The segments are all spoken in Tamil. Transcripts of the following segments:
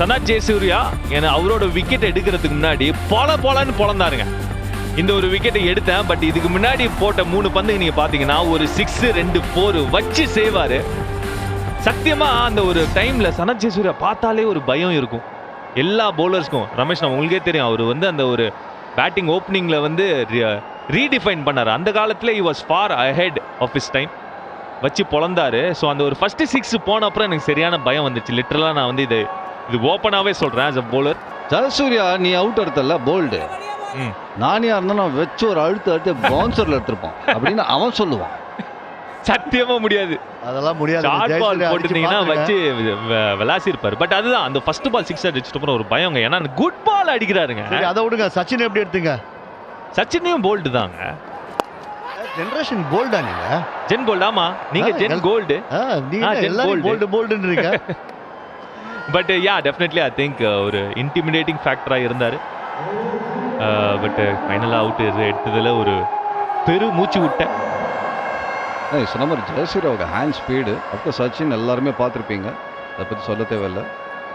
சனா ஜெயசூர்யா என அவரோட விக்கெட் எடுக்கிறதுக்கு முன்னாடி பொல பொலன்னு பொழந்தாருங்க. இந்த ஒரு விக்கெட்டை எடுத்தேன் பட் இதுக்கு முன்னாடி போட்ட மூணு பந்து நீங்க பாத்தீங்கன்னா ஒரு சிக்ஸ் ரெண்டு ஃபோர் வச்சு செய்வாரு. சத்தியமா அந்த ஒரு டைம்ல சனத் ஜெயசூர்யா பார்த்தாலே ஒரு பயம் இருக்கும். எல்லா பவுலர்ஸ்க்கும் ரமேஷ் நான் உங்களுக்கே தெரியும் அவர் வந்து அந்த ஒரு பேட்டிங் ஓப்பனிங்ல வந்து ரீடிஃபைன் பண்ணார். அந்த காலத்தில் he was far ahead of his time வச்சு பொழந்தாரு. ஸோ அந்த ஒரு ஃபஸ்ட்டு சிக்ஸ் போன அப்புறம் எனக்கு சரியான பயம் வந்துச்சு. லிட்டரலாக நான் வந்து இது இது ஓப்பனாகவே சொல்கிறேன் ஆஸ் அ bowler. ஜெயசூர்யா நீ அவுட் எடுத்தல போல்டு நானியா இருந்தாலும் வச்சு ஒரு அழுத்து அழுத்து பவுன்சர்ல எடுத்திருப்பான் அப்படின்னு அவன் சொல்லுவான். சத்தியமா முடியாது. அதெல்லாம் முடியாது. ஷார்ட் பால் போட்டுருந்தீங்கன்னா வச்சு விளாசிருப்பாரு. பட் அதுதான் அந்த ஃபர்ஸ்ட் பால் சிக்ஸ் அடிச்சிட்டு அப்புறம் ஒரு பயங்க ஏன்னா குட் பால் அடிக்கிறாருங்க. சரி அதை விடுங்க. சச்சின் எப்படி எடுத்தீங்க? சச்சினையும் போல்டு தாங்க. ஜெனரேஷன் போல்டா நீங்க? ஜென் போல்ட் ஆமா. நீங்க ஜென் கோல்டு நீங்க எல்லாரும். Bold போல்டுன்றீங்க but yeah definitely I think ஒரு இன்டிமிடேட்டிங் ஃபேக்டராக இருந்தார். பட் ஃபைனலாக அவுட் எடுத்ததில் ஒரு பெரு மூச்சு விட்டேன் சொன்ன மாதிரி ஜெயசூர்யாவுக்கு ஹேண்ட் ஸ்பீடு அப்போ சச்சின் எல்லாருமே பார்த்துருப்பீங்க. அதை பற்றி சொல்ல தேவையில்லை.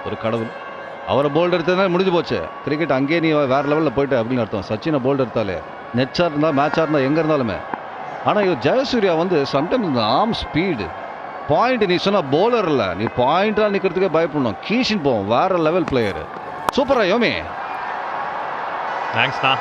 ஒரு கடவுள். அவரை போல்டு எடுத்ததுனால முடிஞ்சு போச்சு. கிரிக்கெட் அங்கேயே நீ வேற லெவலில் போயிட்டு அப்படின்னு அர்த்தம். சச்சினை போல்டு எடுத்தாலே. நெட்ஸாக இருந்தால் மேட்சாக இருந்தால் எங்கே இருந்தாலுமே. ஆனால் இவர் ஜெயசூர்யா வந்து சம்டைம்ஸ் இந்த ஆர்ம் ஸ்பீடு பாயிண்ட் நீ சொன்ன போலர் இல்லை நீ பாயிண்டாக நிற்கிறதுக்கே பயப்படணும். கீஷின் போவோம் வேற லெவல் பிளேயர் சூப்பரா யோமி. தேங்க்ஸ்ண்ணா